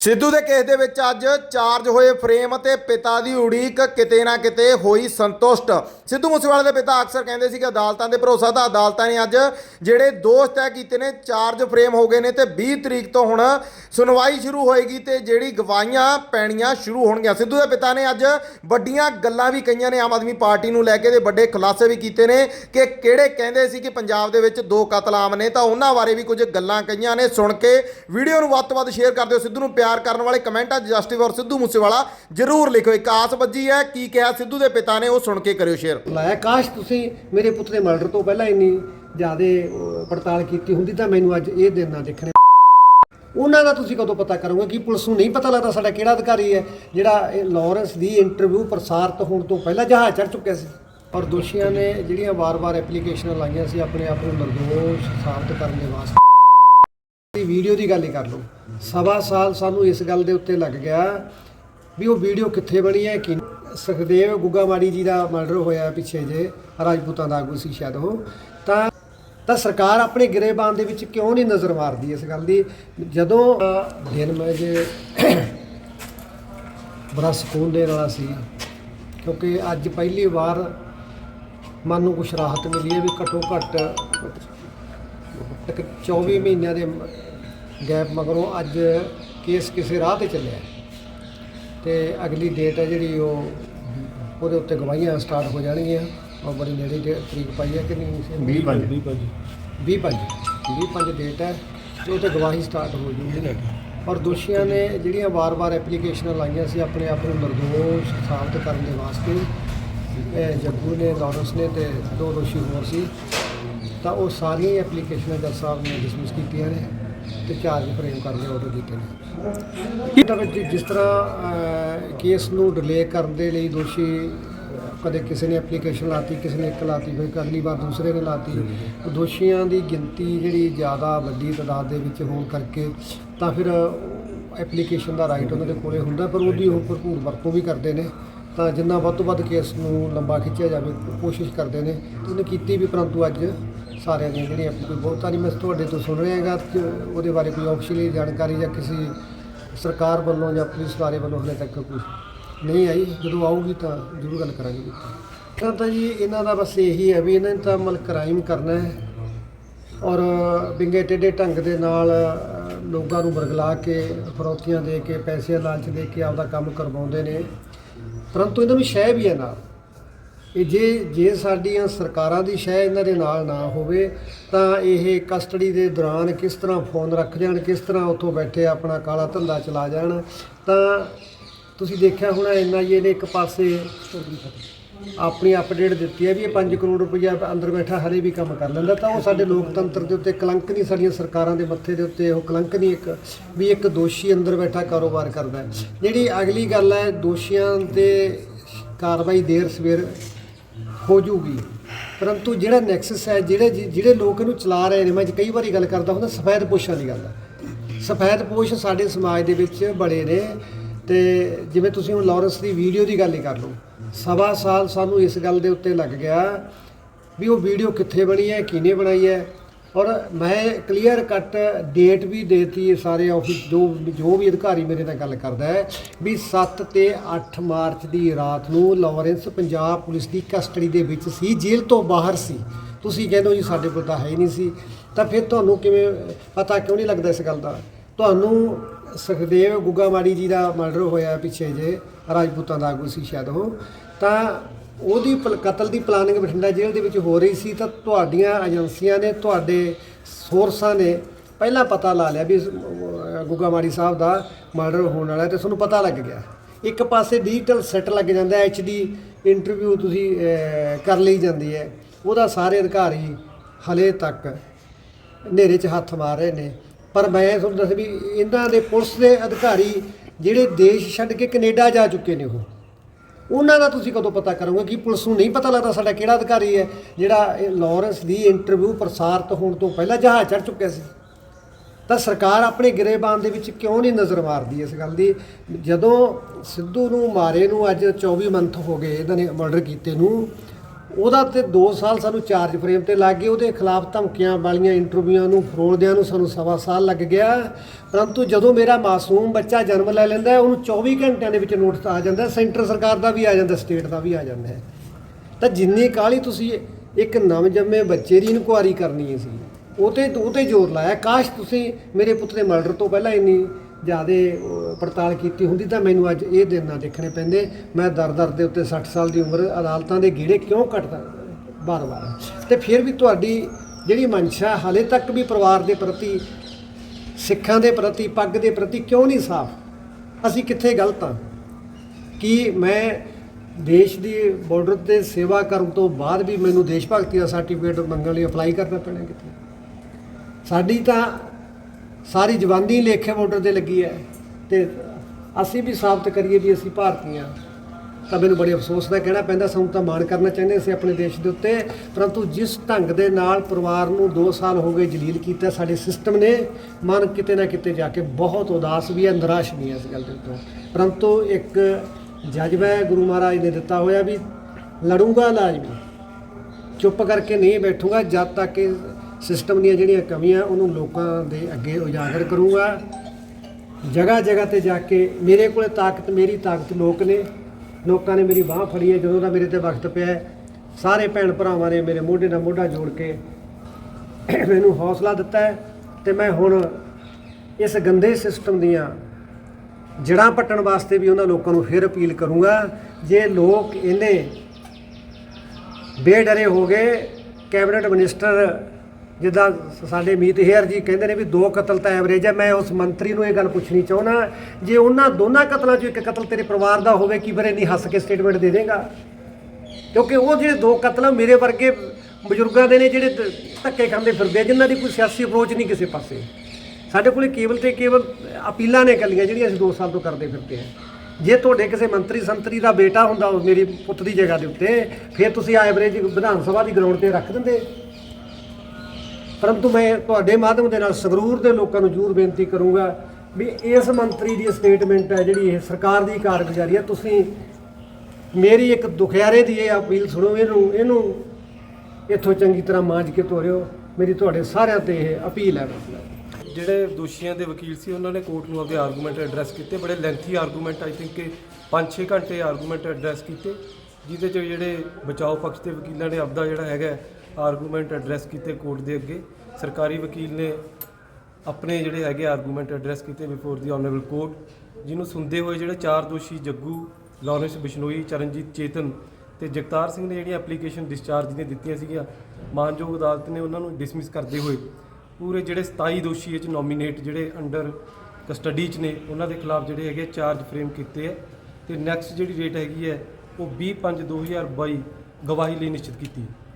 ਸਿੱਧੂ ਦੇ ਕੇਸ ਦੇ ਵਿੱਚ ਅੱਜ ਚਾਰਜ ਹੋਏ ਫਰੇਮ ਅਤੇ ਪਿਤਾ ਦੀ ਉਡੀਕ ਕਿਤੇ ਨਾ ਕਿਤੇ ਹੋਈ ਸੰਤੁਸ਼ਟ। ਸਿੱਧੂ ਮੂਸੇਵਾਲੇ ਦੇ ਪਿਤਾ ਅਕਸਰ ਕਹਿੰਦੇ ਸੀ ਕਿ ਅਦਾਲਤਾਂ ਦੇ ਭਰੋਸਾ ਤਾਂ ਅਦਾਲਤਾਂ ਨੇ ਅੱਜ ਜਿਹੜੇ ਦੋਸ਼ ਤੈਅ ਕੀਤੇ ਨੇ, ਚਾਰਜ ਫਰੇਮ ਹੋ ਗਏ ਨੇ ਤੇ 20 ਤਰੀਕ ਤੋਂ ਹੁਣ ਸੁਣਵਾਈ ਸ਼ੁਰੂ ਹੋਏਗੀ ਤੇ ਜਿਹੜੀ ਗਵਾਹੀਆਂ ਪੈਣੀਆਂ ਸ਼ੁਰੂ ਹੋਣਗੀਆਂ। ਸਿੱਧੂ ਦੇ ਪਿਤਾ ਨੇ ਅੱਜ ਵੱਡੀਆਂ ਗੱਲਾਂ ਵੀ ਕਹੀਆਂ ਨੇ ਆਮ ਆਦਮੀ ਪਾਰਟੀ ਨੂੰ ਲੈ ਕੇ ਤੇ ਵੱਡੇ ਖੁਲਾਸੇ ਵੀ ਕੀਤੇ ਨੇ ਕਿ ਕਿਹੜੇ ਕਹਿੰਦੇ ਸੀ ਕਿ ਪੰਜਾਬ ਦੇ ਵਿੱਚ ਦੋ ਕਤਲ ਆਮ ਨੇ ਤਾਂ ਉਹਨਾਂ ਬਾਰੇ ਵੀ ਕੁਝ ਗੱਲਾਂ ਕਹੀਆਂ ਨੇ। ਸੁਣ ਕੇ ਵੀਡੀਓ ਨੂੰ ਵੱਧ ਤੋਂ ਵੱਧ ਸ਼ੇਅਰ ਕਰ ਦਿਓ। ਸਿੱਧੂ ਨੂੰ ਪਿਆਰ ਕਰਨ ਵਾਲੇ ਕਮੈਂਟਾਂ ਜਸਟਿਸ ਔਰ ਸਿੱਧੂ ਮੂਸੇਵਾਲਾ ਜਰੂਰ ਲਿਖੋ। ਇੱਕ ਆਸ ਵੱਜੀ ਹੈ ਕੀ ਕਿਹਾ ਸਿੱਧੂ ਦੇ ਪਿਤਾ ਨੇ ਉਹ ਸੁਣ ਕੇ ਕਰਿਓ ਸ਼ੇਅਰ। ਲਾਇਆ ਕਾਸ਼ ਤੁਸੀਂ ਮੇਰੇ ਪੁੱਤ ਦੇ ਮਰਡਰ ਤੋਂ ਪਹਿਲਾਂ ਇੰਨੀ ਜ਼ਿਆਦਾ ਪੜਤਾਲ ਕੀਤੀ ਹੁੰਦੀ ਤਾਂ ਮੈਨੂੰ ਅੱਜ ਇਹ ਦਿਨ ਨਾ ਦੇਖਣੇ। ਉਹਨਾਂ ਦਾ ਤੁਸੀਂ ਕਦੋਂ ਪਤਾ ਕਰੋਗੇ ਕਿ ਪੁਲਿਸ ਨੂੰ ਨਹੀਂ ਪਤਾ ਲੱਗਦਾ ਸਾਡਾ ਕਿਹੜਾ ਅਧਿਕਾਰੀ ਹੈ ਜਿਹੜਾ ਇਹ ਲਾਰੈਂਸ ਦੀ ਇੰਟਰਵਿਊ ਪ੍ਰਸਾਰਿਤ ਹੋਣ ਤੋਂ ਪਹਿਲਾਂ ਜਹਾਜ਼ ਚੜ ਚੁੱਕਿਆ ਸੀ? ਔਰ ਦੋਸ਼ੀਆਂ ਨੇ ਜਿਹੜੀਆਂ ਵਾਰ-ਵਾਰ ਐਪਲੀਕੇਸ਼ਨਾਂ ਲਾਈਆਂ ਸੀ ਆਪਣੇ ਆਪ ਨੂੰ ਨਿਰਦੋਸ਼ ਸਾਬਤ ਕਰਨ ਦੇ ਵਾਸਤੇ। ਦੀ ਵੀਡੀਓ ਦੀ ਗੱਲ ਹੀ ਕਰ ਲਓ। ਸਵਾ ਸਾਲ ਸਾਨੂੰ ਇਸ ਗੱਲ ਦੇ ਉੱਤੇ ਲੱਗ ਗਿਆ ਵੀ ਉਹ ਵੀਡੀਓ ਕਿੱਥੇ ਬਣੀ ਹੈ ਕਿ ਸੁਖਦੇਵ ਗੁੱਗਾਮਾੜੀ ਜੀ ਦਾ ਮਰਡਰ ਹੋਇਆ ਪਿੱਛੇ ਜੇ ਰਾਜਪੂਤਾਂ ਦਾ ਆਗੂ ਸੀ ਸ਼ਾਇਦ ਉਹ। ਤਾਂ ਤਾਂ ਸਰਕਾਰ ਆਪਣੇ ਗਰੇਬਾਨ ਦੇ ਵਿੱਚ ਕਿਉਂ ਨਹੀਂ ਨਜ਼ਰ ਮਾਰਦੀ ਇਸ ਗੱਲ ਦੀ? ਜਦੋਂ ਅ, ਦਿਨ ਮੈਂ ਜੇ ਬੜਾ ਸਕੂਨ ਦੇਣ ਵਾਲਾ ਸੀ ਕਿਉਂਕਿ ਅੱਜ ਪਹਿਲੀ ਵਾਰ ਮਨ ਨੂੰ ਕੁਛ ਰਾਹਤ ਮਿਲੀ ਹੈ ਵੀ ਘੱਟੋ ਘੱਟ ਇੱਕ 24 ਮਹੀਨਿਆਂ ਦੇ ਗੈਪ ਮਗਰੋਂ ਅੱਜ ਕੇਸ ਕਿਸੇ ਰਾਹ ਤੇ ਚੱਲਿਆ। ਤੇ ਅਗਲੀ ਡੇਟ ਹੈ ਜਿਹੜੀ ਉਹ ਉਹਦੇ ਉੱਤੇ ਗਵਾਹੀਆਂ ਸਟਾਰਟ ਹੋ ਜਾਣਗੀਆਂ। ਔਰ ਬੜੀ ਨੇੜੇ ਡੇ- ਤਰੀਕ ਪਾਈ ਹੈ ਕਿ ਨਹੀਂ 20 ਪੰਜ। 20 ਪੰਜ। 20 ਪੰਜ। 20 ਪੰਜ ਡੇਟ ਹੈ। ਤੇ ਉਹ ਤੇ ਗਵਾਹੀ ਸਟਾਰਟ ਹੋ ਜੂਗੀ ਔਰ ਦੋਸ਼ੀਆਂ ਨੇ ਜਿਹੜੀਆਂ ਵਾਰ-ਵਾਰ ਐਪਲੀਕੇਸ਼ਨਾਂ ਲਾਈਆਂ ਸੀ ਆਪਣੇ ਆਪ ਨੂੰ ਨਿਰਦੋਸ਼ ਸਾਬਤ ਕਰਨ ਦੇ ਵਾਸਤੇ ਇਹ ਜੱਗੂ ਨੇ ਲਾਰੈਂਸ ਨੇ ਤੇ ਦੋ ਦੋਸ਼ੀ ਹੋਰ ਸੀ। ਤਾਂ ਉਹ ਸਾਰੀਆਂ ਐਪਲੀਕੇਸ਼ਨਾਂ ਜੱਜ ਸਾਹਿਬ ਨੇ ਡਿਸਮਿਸ ਕੀਤੀਆਂ ਨੇ। ਤੇ ਚਾਰਜ ਫਰੇਮ ਕਰਨ ਦੇ ਆਰਡਰ ਕੀਤੇ ਨੇ। ਤਾਂ ਵਿੱਚ ਜਿਸ ਤਰ੍ਹਾਂ ਕੇਸ ਨੂੰ ਡਿਲੇ ਕਰਨ ਦੇ ਲਈ ਦੋਸ਼ੀ ਕਦੇ ਕਿਸੇ ਨੇ ਐਪਲੀਕੇਸ਼ਨ ਲਾਤੀ ਕਿਸੇ ਨੇ ਇੱਕ ਲਾਤੀ ਫਿਰ ਅਗਲੀ ਵਾਰ ਦੂਸਰੇ ਨੇ ਲਾਤੀ ਦੋਸ਼ੀਆਂ ਦੀ ਗਿਣਤੀ ਜਿਹੜੀ ਜ਼ਿਆਦਾ ਵੱਡੀ ਤਾਦਾਦ ਦੇ ਵਿੱਚ ਹੋਣ ਕਰਕੇ ਤਾਂ ਫਿਰ ਐਪਲੀਕੇਸ਼ਨ ਦਾ ਰਾਈਟ ਉਹਨਾਂ ਦੇ ਕੋਲੇ ਹੁੰਦਾ ਪਰ ਉਹਦੀ ਉਹ ਭਰਪੂਰ ਵਰਤੋਂ ਵੀ ਕਰਦੇ ਨੇ। ਤਾਂ ਜਿੰਨਾ ਵੱਧ ਤੋਂ ਵੱਧ ਕੇਸ ਨੂੰ ਲੰਬਾ ਖਿੱਚਿਆ ਜਾਵੇ ਕੋਸ਼ਿਸ਼ ਕਰਦੇ ਨੇ। ਉਹਨੇ ਕੀਤੀ ਵੀ ਪਰੰਤੂ ਅੱਜ ਸਾਰਿਆਂ ਦੀਆਂ ਜਿਹੜੀਆਂ ਕੋਈ ਬਹੁਤ ਸਾਰੀ ਮੈਂ ਤੁਹਾਡੇ ਤੋਂ ਸੁਣ ਰਿਹਾ ਹੈਗਾ ਕਿ ਉਹਦੇ ਬਾਰੇ ਕੋਈ ਆਫੀਸ਼ੀਅਲੀ ਜਾਣਕਾਰੀ ਜਾਂ ਕਿਸੇ ਸਰਕਾਰ ਵੱਲੋਂ ਜਾਂ ਪੁਲਿਸ ਬਾਰੇ ਵੱਲੋਂ ਹਲੇ ਤੱਕ ਕੋਈ ਨਹੀਂ ਆਈ। ਜਦੋਂ ਆਊਗੀ ਤਾਂ ਜ਼ਰੂਰ ਗੱਲ ਕਰਾਂਗੇ ਤਾਂ ਤਾਂ ਜੀ, ਇਹਨਾਂ ਦਾ ਬਸ ਇਹੀ ਹੈ ਵੀ ਇਹਨਾਂ ਨੇ ਤਾਂ ਮਲ ਕ੍ਰਾਈਮ ਕਰਨਾ ਹੈ ਔਰ ਵਿੰਗੇ ਟੇਢੇ ਢੰਗ ਦੇ ਨਾਲ ਲੋਕਾਂ ਨੂੰ ਬਰਗਲਾ ਕੇ, ਫਰੋਤੀਆਂ ਦੇ ਕੇ ਪੈਸੇ ਲਾਲਚ ਦੇ ਕੇ ਆਪਦਾ ਕੰਮ ਕਰਵਾਉਂਦੇ ਨੇ। ਪਰੰਤੂ ਇਹਨਾਂ ਨੂੰ ਸ਼ੈ ਵੀ ਹੈ ਨਾਲ। ਇਹ ਜੇ ਜੇ ਸਾਡੀਆਂ ਸਰਕਾਰਾਂ ਦੀ ਸ਼ੈ ਇਹਨਾਂ ਦੇ ਨਾਲ ਨਾ ਹੋਵੇ, ਤਾਂ ਇਹ ਕਸਟਡੀ ਦੇ ਦੌਰਾਨ ਕਿਸ ਤਰ੍ਹਾਂ ਫੋਨ ਰੱਖ ਜਾਣ, ਕਿਸ ਤਰ੍ਹਾਂ ਉੱਥੋਂ ਬੈਠੇ ਆਪਣਾ ਕਾਲਾ ਧੰਦਾ ਚਲਾ ਜਾਣ, ਤਾਂ ਤੁਸੀਂ ਦੇਖਿਆ ਹੋਣਾ ਐਨਆਈਏ ਨੇ ਇੱਕ ਪਾਸੇ ਆਪਣੀ ਅਪਡੇਟ ਦਿੱਤੀ ਹੈ ਵੀ ਇਹ 5 ਕਰੋੜ ਰੁਪਈਆ ਅੰਦਰ ਬੈਠਾ ਹਲੇ ਵੀ ਕੰਮ ਕਰ ਲੈਂਦਾ, ਤਾਂ ਉਹ ਸਾਡੇ ਲੋਕਤੰਤਰ ਦੇ ਉੱਤੇ ਕਲੰਕ ਨਹੀਂ, ਸਾਡੀਆਂ ਸਰਕਾਰਾਂ ਦੇ ਮੱਥੇ ਦੇ ਉੱਤੇ ਉਹ ਕਲੰਕ ਨਹੀਂ ਇੱਕ, ਵੀ ਇੱਕ ਦੋਸ਼ੀ ਅੰਦਰ ਬੈਠਾ ਕਾਰੋਬਾਰ ਕਰਦਾ ਜਿਹੜੀ ਅਗਲੀ ਗੱਲ ਹੈ, ਦੋਸ਼ੀਆਂ ਤੇ ਕਾਰਵਾਈ ਦੇਰ ਸਵੇਰ ਹੋ ਜੂਗੀ। ਪਰੰਤੂ ਜਿਹੜਾ ਨੈਕਸਸ ਹੈ, ਜਿਹੜੇ ਜਿਹੜੇ ਲੋਕ ਇਹਨੂੰ ਚਲਾ ਰਹੇ ਨੇ, ਮੈਂ ਕਈ ਵਾਰੀ ਗੱਲ ਕਰਦਾ ਹੁੰਦਾ, ਸਫੈਦ ਪੋਸ਼ਾਂ ਦੀ ਗੱਲ ਸਫੈਦ ਪੋਸ਼ ਸਾਡੇ ਸਮਾਜ ਦੇ ਵਿੱਚ ਬੜੇ ਨੇ ਤੇ ਜਿਵੇਂ ਤੁਸੀਂ ਹੁਣ ਲਾਰੈਂਸ ਦੀ ਵੀਡੀਓ ਦੀ ਗੱਲ ਹੀ ਕਰ ਲਓ। ਸਵਾ ਸਾਲ ਸਾਨੂੰ ਇਸ ਗੱਲ ਦੇ ਉੱਤੇ ਲੱਗ ਗਿਆ ਵੀ ਉਹ ਵੀਡੀਓ ਕਿੱਥੇ ਬਣੀ ਹੈ, ਕਿਹਨੇ ਬਣਾਈ ਹੈ। ਔਰ ਮੈਂ ਕਲੀਅਰ ਕੱਟ ਡੇਟ ਵੀ ਦੇਤੀ ਸਾਰੇ ਆਫਿਸ ਜੋ ਜੋ ਵੀ ਅਧਿਕਾਰੀ ਮੇਰੇ ਨਾਲ ਗੱਲ ਕਰਦਾ ਹੈ, ਵੀ 7 ਤੇ 8 ਮਾਰਚ ਦੀ ਰਾਤ ਨੂੰ ਲਾਰੈਂਸ ਪੰਜਾਬ ਪੁਲਿਸ ਦੀ ਕਸਟਡੀ ਦੇ ਵਿੱਚ ਸੀ, ਜੇਲ੍ਹ ਤੋਂ ਬਾਹਰ ਸੀ। ਤੁਸੀਂ ਕਹਿੰਦੇ ਹੋ ਜੀ ਸਾਡੇ ਕੋਲ ਤਾਂ ਹੈ ਹੀ ਨਹੀਂ ਸੀ। ਤਾਂ ਫਿਰ ਤੁਹਾਨੂੰ ਕਿਵੇਂ, ਪਤਾ ਕਿਉਂ ਨਹੀਂ ਲੱਗਦਾ ਇਸ ਗੱਲ ਦਾ? ਤੁਹਾਨੂੰ ਸੁਖਦੇਵ ਗੁੱਗਾ ਮਾੜੀ ਜੀ ਦਾ ਮਰਡਰ ਹੋਇਆ ਪਿੱਛੇ ਜੇ, ਰਾਜਪੂਤਾਂ ਦਾ ਆਗੂ ਸੀ ਸ਼ਾਇਦ ਉਹ। ਤਾਂ ਉਹਦੀ ਪਲ- ਕਤਲ ਦੀ ਪਲਾਨਿੰਗ ਬਠਿੰਡਾ ਜੇਲ੍ਹ ਦੇ ਵਿੱਚ ਹੋ ਰਹੀ ਸੀ ਤਾਂ ਤੁਹਾਡੀਆਂ ਏਜੰਸੀਆਂ ਨੇ ਤੁਹਾਡੇ ਸੋਰਸਾਂ ਨੇ ਪਹਿਲਾਂ ਪਤਾ ਲਾ ਲਿਆ ਵੀ ਗੁੱਗਾ ਮਾੜੀ ਸਾਹਿਬ ਦਾ ਮਰਡਰ ਹੋਣ ਵਾਲਾ ਹੈ ਤੇ ਤੁਹਾਨੂੰ ਪਤਾ ਲੱਗ ਗਿਆ। ਇੱਕ ਪਾਸੇ ਡਿਜੀਟਲ ਸੈੱਟ ਲੱਗ ਜਾਂਦਾ ਐਚ ਡੀ ਇੰਟਰਵਿਊ ਤੁਸੀਂ ਕਰ ਲਈ ਜਾਂਦੀ ਹੈ। ਉਹਦਾ ਸਾਰੇ ਅਧਿਕਾਰੀ ਹਲੇ ਤੱਕ ਹਨੇਰੇ 'ਚ ਹੱਥ ਮਾਰ ਰਹੇ ਨੇ। ਪਰ ਮੈਂ ਤੁਹਾਨੂੰ ਦੱਸ ਵੀ ਇਹਨਾਂ ਦੇ ਪੁਲਿਸ ਦੇ ਅਧਿਕਾਰੀ ਜਿਹੜੇ ਦੇਸ਼ ਛੱਡ ਕੇ ਕੈਨੇਡਾ ਜਾ ਚੁੱਕੇ ਨੇ ਉਹ। ਉਹਨਾਂ ਦਾ ਤੁਸੀਂ ਕਦੋਂ ਪਤਾ ਕਰੋਗੇ ਕਿ ਪੁਲਿਸ ਨੂੰ ਨਹੀਂ ਪਤਾ ਲੱਗਦਾ ਸਾਡਾ ਕਿਹੜਾ ਅਧਿਕਾਰੀ ਹੈ? ਜਿਹੜਾ ਇਹ ਲਾਰੈਂਸ ਦੀ ਇੰਟਰਵਿਊ ਪ੍ਰਸਾਰਿਤ ਹੋਣ ਤੋਂ ਪਹਿਲਾਂ ਜਹਾਜ਼ ਚੜ ਚੁੱਕਿਆ ਸੀ। ਤਾਂ ਸਰਕਾਰ ਆਪਣੇ ਗਰੇਬਾਨ ਦੇ ਵਿੱਚ ਕਿਉਂ ਨਹੀਂ ਨਜ਼ਰ ਮਾਰਦੀ ਇਸ ਗੱਲ ਦੀ? ਜਦੋਂ ਸਿੱਧੂ ਨੂੰ ਮਾਰੇ ਨੂੰ ਅੱਜ 24 ਮੰਥ ਹੋ ਗਏ ਇਹਨਾਂ ਨੇ ਮਰਡਰ ਕੀਤੇ ਨੂੰ ਉਹਦਾ ਤੇ 2 ਸਾਲ ਸਾਨੂੰ ਚਾਰਜ ਫਰੇਮ ਤੇ ਲੱਗ ਗਏ, ਉਹਦੇ ਖਿਲਾਫ ਧਮਕੀਆਂ ਵਾਲੀਆਂ ਇੰਟਰਵਿਊਆਂ ਨੂੰ, ਫਰੋਲਦਿਆਂ ਨੂੰ ਸਾਨੂੰ ਸਵਾ ਸਾਲ ਲੱਗ ਗਿਆ। ਪਰੰਤੂ ਜਦੋਂ ਮੇਰਾ ਮਾਸੂਮ ਬੱਚਾ ਜਨਮ ਲੈ ਲੈਂਦਾ ਉਹਨੂੰ 24 ਘੰਟਿਆਂ ਦੇ ਵਿੱਚ ਨੋਟਿਸ ਆ ਜਾਂਦਾ ਸੈਂਟਰ ਸਰਕਾਰ ਦਾ ਵੀ ਆ ਜਾਂਦਾ ਸਟੇਟ ਦਾ ਵੀ ਆ ਜਾਂਦਾ ਹੈ। ਤਾਂ ਜਿੰਨੀ ਕਾਲੀ ਤੁਸੀਂ ਇੱਕ ਨਵਜੰਮੇ ਬੱਚੇ ਦੀ ਇਨਕੁਆਰੀ ਕਰਨੀ ਸੀ, ਉਹ ਤੇ ਉਹ ਤੇ ਜ਼ੋਰ ਲਾਇਆ। ਕਾਸ਼ ਤੁਸੀਂ ਮੇਰੇ ਪੁੱਤ ਦੇ ਮਰਡਰ ਤੋਂ ਪਹਿਲਾਂ ਇੰਨੀ ਜਿਆਦੇ ਪੜਤਾਲ ਕੀਤੀ ਹੁੰਦੀ ਤਾਂ ਮੈਨੂੰ ਅੱਜ ਇਹ ਦਿਨ ਨਾ ਦੇਖਣੇ ਪੈਂਦੇ। ਮੈਂ ਦਰ ਦਰ ਦੇ ਉੱਤੇ 60 ਸਾਲ ਦੀ ਉਮਰ ਅਦਾਲਤਾਂ ਦੇ ਗੇੜੇ ਕਿਉਂ ਕੱਟਦਾ? ਬਾਰ-ਬਾਰ ਤੇ ਫਿਰ ਵੀ ਤੁਹਾਡੀ ਜਿਹੜੀ ਮਨਸ਼ਾ ਹਾਲੇ ਤੱਕ ਵੀ ਪਰਿਵਾਰ ਦੇ ਪ੍ਰਤੀ, ਸਿੱਖਾਂ ਦੇ ਪ੍ਰਤੀ, ਪੱਗ ਦੇ ਪ੍ਰਤੀ ਕਿਉਂ ਨਹੀਂ ਸਾਫ਼? ਅਸੀਂ ਕਿੱਥੇ ਗਲਤ ਹਾਂ? ਕਿ ਮੈਂ ਦੇਸ਼ ਦੀ ਬਾਰਡਰ ਤੇ ਸੇਵਾ ਕਰਨ ਤੋਂ ਬਾਅਦ ਵੀ ਮੈਨੂੰ ਦੇਸ਼ ਭਗਤੀ ਦਾ ਸਰਟੀਫਿਕੇਟ ਮੰਗਣ ਲਈ ਅਪਲਾਈ ਕਰਨਾ ਪੈਣਾ ਕਿਤੇ? ਸਾਡੀ ਤਾਂ ਸਾਰੀ ਜਵਾਨੀ ਲੇਖੇ ਬਾਰਡਰ ਤੇ ਲੱਗੀ ਹੈ ਤੇ ਅਸੀਂ ਵੀ ਸਾਬਤ ਕਰੀਏ ਵੀ ਅਸੀਂ ਭਾਰਤੀ ਹਾਂ ਤਾਂ ਮੈਨੂੰ ਬੜੇ ਅਫਸੋਸ ਦਾ ਕਹਿਣਾ ਪੈਂਦਾ, ਸਾਨੂੰ ਤਾਂ ਮਾਣ ਕਰਨਾ ਚਾਹੁੰਦੇ ਸੀ ਆਪਣੇ ਦੇਸ਼ ਦੇ ਉੱਤੇ। ਪਰੰਤੂ ਜਿਸ ਢੰਗ ਦੇ ਨਾਲ ਪਰਿਵਾਰ ਨੂੰ 2 ਸਾਲ ਹੋ ਗਏ ਜਲੀਲ ਕੀਤਾ, ਸਾਡੇ ਸਿਸਟਮ ਨੇ ਮਨ ਕਿਤੇ ਨਾ ਕਿਤੇ ਜਾ ਕੇ ਬਹੁਤ ਉਦਾਸ ਵੀ ਹੈ, ਨਿਰਾਸ਼ ਵੀ ਹੈ ਇਸ ਗੱਲ ਦੇ ਉੱਤੇ। ਪਰੰਤੂ ਇੱਕ ਜਜ਼ਬਾ ਹੈ ਗੁਰੂ ਮਹਾਰਾਜ ਨੇ ਦਿੱਤਾ ਹੋਇਆ ਵੀ ਲੜੂੰਗਾ ਲਾਜ਼ਮੀ ਚੁੱਪ ਕਰਕੇ ਨਹੀਂ ਬੈਠੂਗਾ, ਜਦ ਤੱਕ ਕਿ ਸਿਸਟਮ ਦੀਆਂ ਜਿਹੜੀਆਂ ਕਮੀਆਂ, ਉਹਨੂੰ ਲੋਕਾਂ ਦੇ ਅੱਗੇ ਉਜਾਗਰ ਕਰੂੰਗਾ। ਜਗ੍ਹਾ ਜਗ੍ਹਾ ਤੇ ਜਾ ਕੇ ਮੇਰੇ ਕੋਲੇ ਤਾਕਤ, ਮੇਰੀ ਤਾਕਤ ਲੋਕ ਨੇ। ਲੋਕਾਂ ਨੇ ਮੇਰੀ ਬਾਹ ਫੜੀ ਹੈ, ਜਦੋਂ ਦਾ ਮੇਰੇ ਤੇ ਵਕਤ ਪਿਆ ਸਾਰੇ ਭੈਣ ਭਰਾਵਾਂ ਨੇ ਮੇਰੇ ਮੋਢੇ ਨਾਲ ਮੋਢਾ ਜੋੜ ਕੇ ਮੈਨੂੰ ਹੌਸਲਾ ਦਿੱਤਾ ਹੈ ਤੇ ਮੈਂ ਹੁਣ ਇਸ ਗੰਦੇ ਸਿਸਟਮ ਦੀਆਂ ਜੜਾਂ ਪੱਟਣ ਵਾਸਤੇ ਵੀ ਉਹਨਾਂ ਲੋਕਾਂ ਨੂੰ ਫਿਰ ਅਪੀਲ ਕਰੂੰਗਾ। ਜੇ ਲੋਕ ਇਹਨੇ ਬੇਡਰੇ ਹੋ ਗਏ, ਕੈਬਨਿਟ ਮਿਨਿਸਟਰ ਜਿੱਦਾਂ ਸਾਡੇ ਮੀਤ ਹੇਅਰ ਜੀ ਕਹਿੰਦੇ ਨੇ ਵੀ ਦੋ ਕਤਲ ਤਾਂ ਐਵਰੇਜ ਹੈ ਮੈਂ ਉਸ ਮੰਤਰੀ ਨੂੰ ਇਹ ਗੱਲ ਪੁੱਛਣੀ ਚਾਹੁੰਦਾ ਜੇ ਉਹਨਾਂ ਦੋਨਾਂ ਕਤਲਾਂ ਚੋਂ ਇੱਕ ਕਤਲ ਤੇਰੇ ਪਰਿਵਾਰ ਦਾ ਹੋਵੇ ਕੀ ਬਰੇ ਨਹੀਂ ਹੱਸ ਕੇ ਸਟੇਟਮੈਂਟ ਦੇ ਦੇਗਾ? ਕਿਉਂਕਿ ਉਹ ਜਿਹੜੇ ਦੋ ਕਤਲ ਮੇਰੇ ਵਰਗੇ ਬਜ਼ੁਰਗਾਂ ਦੇ ਨੇ ਜਿਹੜੇ ਧੱਕੇ ਖਾਂਦੇ ਫਿਰਦੇ ਆ, ਜਿਨ੍ਹਾਂ ਦੀ ਕੋਈ ਸਿਆਸੀ ਅਪਰੋਚ ਨਹੀਂ ਕਿਸੇ ਪਾਸੇ। ਸਾਡੇ ਕੋਲੇ ਕੇਵਲ ਤੇ ਕੇਵਲ ਅਪੀਲਾਂ ਨੇ ਕੱਲੀਆਂ ਜਿਹੜੀਆਂ ਅਸੀਂ 2 ਸਾਲ ਤੋਂ ਕਰਦੇ ਫਿਰਦੇ ਆ। ਜੇ ਤੁਹਾਡੇ ਕਿਸੇ ਮੰਤਰੀ ਸੰਤਰੀ ਦਾ ਬੇਟਾ ਹੁੰਦਾ ਉਹ ਮੇਰੀ ਪੁੱਤ ਦੀ ਜਗ੍ਹਾ ਦੇ ਉੱਤੇ ਫਿਰ ਤੁਸੀਂ ਐਵਰੇਜ ਵਿਧਾਨ ਸਭਾ ਦੀ ਗਰਾਊਂਡ ਤੇ ਰੱਖ ਦਿੰਦੇ। ਪਰੰਤੂ ਮੈਂ ਤੁਹਾਡੇ ਮਾਧਿਅਮ ਦੇ ਨਾਲ ਸੰਗਰੂਰ ਦੇ ਲੋਕਾਂ ਨੂੰ ਜ਼ਰੂਰ ਬੇਨਤੀ ਕਰੂੰਗਾ ਵੀ ਇਸ ਮੰਤਰੀ ਦੀ ਸਟੇਟਮੈਂਟ ਹੈ ਜਿਹੜੀ ਇਹ ਸਰਕਾਰ ਦੀ ਕਾਰਗੁਜ਼ਾਰੀ ਹੈ। ਤੁਸੀਂ ਮੇਰੀ ਇੱਕ ਦੁਖਿਆਰੇ ਦੀ ਇਹ ਅਪੀਲ ਸੁਣੋ, ਇਹਨੂੰ ਇਹਨੂੰ ਇੱਥੋਂ ਚੰਗੀ ਤਰ੍ਹਾਂ ਮਾਂਜ ਕੇ ਤੋਰਿਓ। ਮੇਰੀ ਤੁਹਾਡੇ ਸਾਰਿਆਂ ਤੇ ਇਹ ਅਪੀਲ ਹੈ। ਜਿਹੜੇ ਦੋਸ਼ੀਆਂ ਦੇ ਵਕੀਲ ਸੀ, ਉਹਨਾਂ ਨੇ ਕੋਰਟ ਨੂੰ ਆਪਦੇ ਆਰਗੂਮੈਂਟ ਐਡਰੈਸ ਕੀਤੇ। ਬੜੇ ਲੈਂਥੀ ਆਰਗੂਮੈਂਟ ਆਈ ਥਿੰਕ ਕਿ 5-6 ਘੰਟੇ ਆਰਗੂਮੈਂਟ ਐਡਰੈਸ ਕੀਤੇ, ਜਿਹਦੇ ਚ ਜਿਹੜੇ ਬਚਾਓ ਪੱਖ ਦੇ ਵਕੀਲਾਂ ਨੇ ਆਪਦਾ ਜਿਹੜਾ ਹੈਗਾ ਆਰਗੂਮੈਂਟ ਐਡਰੈਸ ਕੀਤੇ ਕੋਰਟ ਦੇ ਅੱਗੇ। ਸਰਕਾਰੀ ਵਕੀਲ ਨੇ ਆਪਣੇ ਜਿਹੜੇ ਹੈਗੇ ਆਰਗੂਮੈਂਟ ਐਡਰੈਸ ਕੀਤੇ ਬਿਫੋਰ ਦੀ ਆਨਰੇਬਲ ਕੋਰਟ ਜਿਹਨੂੰ ਸੁਣਦੇ ਹੋਏ ਜਿਹੜੇ ਚਾਰ ਦੋਸ਼ੀ ਜੱਗੂ, ਲਾਰੈਂਸ ਬਿਸ਼ਨੋਈ, ਚਰਨਜੀਤ ਚੇਤਨ ਤੇ ਜਗਤਾਰ ਸਿੰਘ ਨੇ ਜਿਹੜੀਆਂ ਐਪਲੀਕੇਸ਼ਨ ਡਿਸਚਾਰਜ ਦੀਆਂ ਦਿੱਤੀਆਂ ਸੀਗੀਆਂ, ਮਾਨਯੋਗ ਅਦਾਲਤ ਨੇ ਉਹਨਾਂ ਨੂੰ ਡਿਸਮਿਸ ਕਰਦੇ ਹੋਏ ਪੂਰੇ ਜਿਹੜੇ 27 ਦੋਸ਼ੀ ਇਹ ਚ ਨੋਮੀਨੇਟ ਜਿਹੜੇ ਅੰਡਰ ਕਸਟਡੀ ਚ ਨੇ, ਉਹਨਾਂ ਦੇ ਖਿਲਾਫ ਜਿਹੜੇ ਹੈਗੇ ਚਾਰਜ ਫਰੇਮ ਕੀਤੇ ਹੈ ਤੇ ਨੈਕਸਟ ਜਿਹੜੀ ਡੇਟ ਹੈਗੀ ਹੈ, ਉਹ 20/5/2022 ਗਵਾਹੀ ਲਈ ਨਿਸ਼ਚਿਤ ਕੀਤੀ ਹੈ।